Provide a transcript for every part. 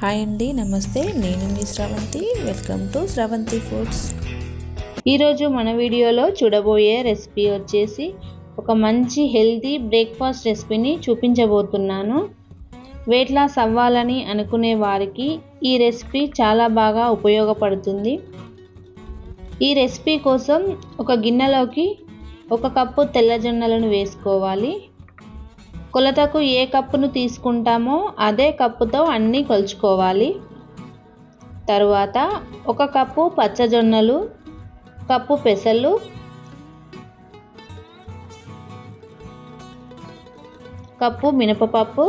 Hi అండి నమస్తే. నేను మీ Sravanthi. Welcome to Sravanthi foods ఈరోజు మన వీడియోలో చూడబోయే రెసిపీ వచ్చేసి ఒక మంచి హెల్తీ బ్రేక్ఫాస్ట్ రెసిపీని చూపించబోతున్నాను. వెయిట్ లాస్ అవ్వాలని అనుకునే వారికి ఈ రెసిపీ చాలా బాగా ఉపయోగపడుతుంది. ఈ రెసిపీ కోసం ఒక గిన్నెలోకి ఒక కప్పు తెల్లజొన్నలను వేసుకోవాలి. కొలతకు ఏ కప్పును తీసుకుంటామో అదే కప్పుతో అన్నీ కొలుచుకోవాలి. తరువాత ఒక కప్పు పచ్చజొన్నలు కప్పు పెసలు కప్పు మినపపప్పు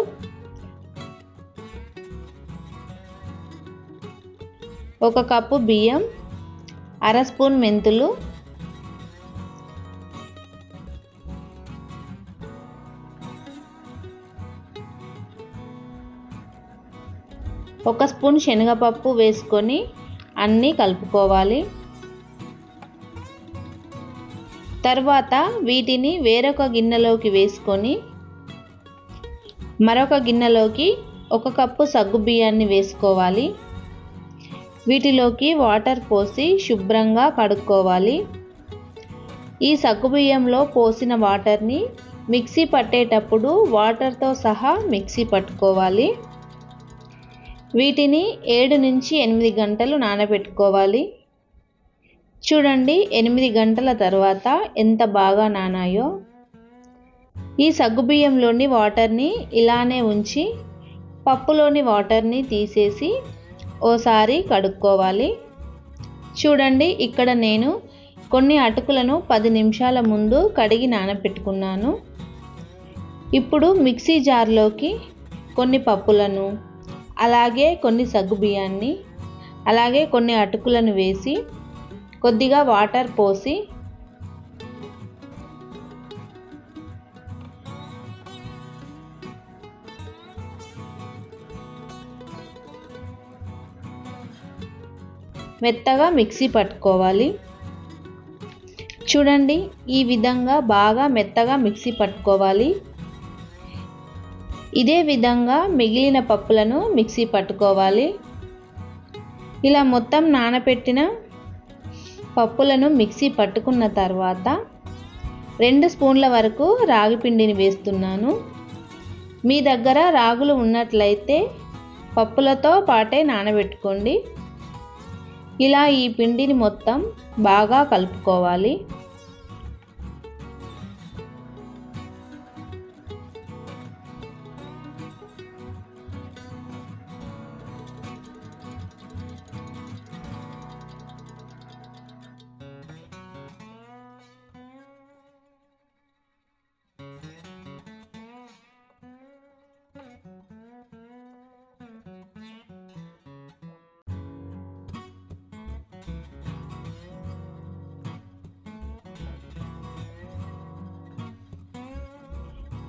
ఒక కప్పు బియ్యం అర స్పూన్ మెంతులు ఒక స్పూన్ శనగపప్పు వేసుకొని అన్నీ కలుపుకోవాలి. తర్వాత వీటిని వేరొక గిన్నెలోకి వేసుకొని మరొక గిన్నెలోకి ఒక కప్పు సగ్గు బియ్యాన్ని వేసుకోవాలి. వీటిలోకి వాటర్ పోసి శుభ్రంగా కడుక్కోవాలి. ఈ సగ్గుబియ్యంలో పోసిన వాటర్ని మిక్సీ పట్టేటప్పుడు వాటర్తో సహా మిక్సీ పట్టుకోవాలి. వీటిని ఏడు నుంచి ఎనిమిది గంటలు నానబెట్టుకోవాలి. చూడండి ఎనిమిది గంటల తర్వాత ఎంత బాగా నానాయో. ఈ సగ్గుబియ్యంలోని వాటర్ని ఇలానే ఉంచి పప్పులోని వాటర్ని తీసేసి ఓసారి కడుక్కోవాలి. చూడండి ఇక్కడ నేను కొన్ని అటుకులను పది నిమిషాల ముందు కడిగి నానబెట్టుకున్నాను. ఇప్పుడు మిక్సీ జార్లోకి కొన్ని పప్పులను అలాగే కొన్ని సగ్గు బియ్యాన్ని అలాగే కొన్ని అటుకులను వేసి కొద్దిగా వాటర్ పోసి మెత్తగా మిక్సీ పట్టుకోవాలి. చూడండి ఈ విధంగా బాగా మెత్తగా మిక్సీ పట్టుకోవాలి. ఇదే విధంగా మిగిలిన పప్పులను మిక్సీ పట్టుకోవాలి. ఇలా మొత్తం నానబెట్టిన పప్పులను మిక్సీ పట్టుకున్న తర్వాత రెండు స్పూన్ల వరకు రాగి పిండిని వేస్తున్నాను. మీ దగ్గర రాగులు ఉన్నట్లయితే పప్పులతో పాటే నానబెట్టుకోండి. ఇలా ఈ పిండిని మొత్తం బాగా కలుపుకోవాలి.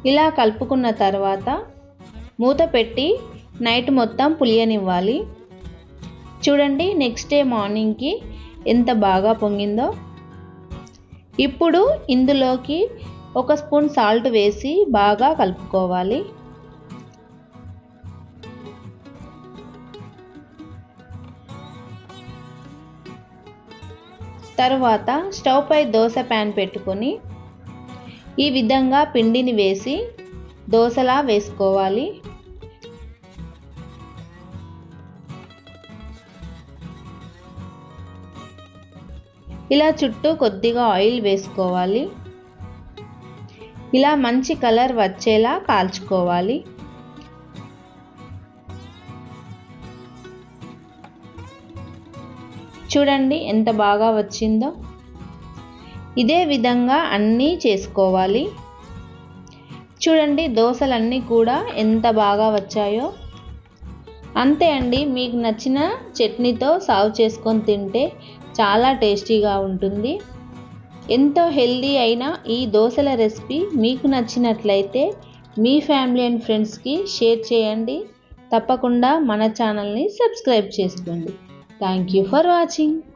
ఇలా కలుపుకున్న తర్వాత మూత పెట్టి నైట్ మొత్తం పులియనివ్వాలి. చూడండి నెక్స్ట్ డే మార్నింగ్కి ఎంత బాగా పొంగిందో. ఇప్పుడు ఇందులోకి ఒక స్పూన్ సాల్ట్ వేసి బాగా కలుపుకోవాలి. తర్వాత స్టవ్ పై దోశ ప్యాన్ పెట్టుకొని ఈ విధంగా పిండిని వేసి దోశలా వేసుకోవాలి. ఇలా చుట్టూ కొద్దిగా ఆయిల్ వేసుకోవాలి. ఇలా మంచి కలర్ వచ్చేలా కాల్చుకోవాలి. చూడండి ఎంత బాగా వచ్చిందో. ఇదే విధంగా అన్నీ చేసుకోవాలి. చూడండి దోశలన్నీ కూడా ఎంత బాగా వచ్చాయో. అంతే అండి మీకు నచ్చిన చట్నీతో సాగు చేసుకొని తింటే చాలా టేస్టీగా ఉంటుంది. ఎంతో హెల్దీ అయిన ఈ దోశల రెసిపీ మీకు నచ్చినట్లయితే మీ ఫ్యామిలీ అండ్ ఫ్రెండ్స్కి షేర్ చేయండి. తప్పకుండా మన ఛానల్ని సబ్స్క్రైబ్ చేసుకోండి. Thank you for watching.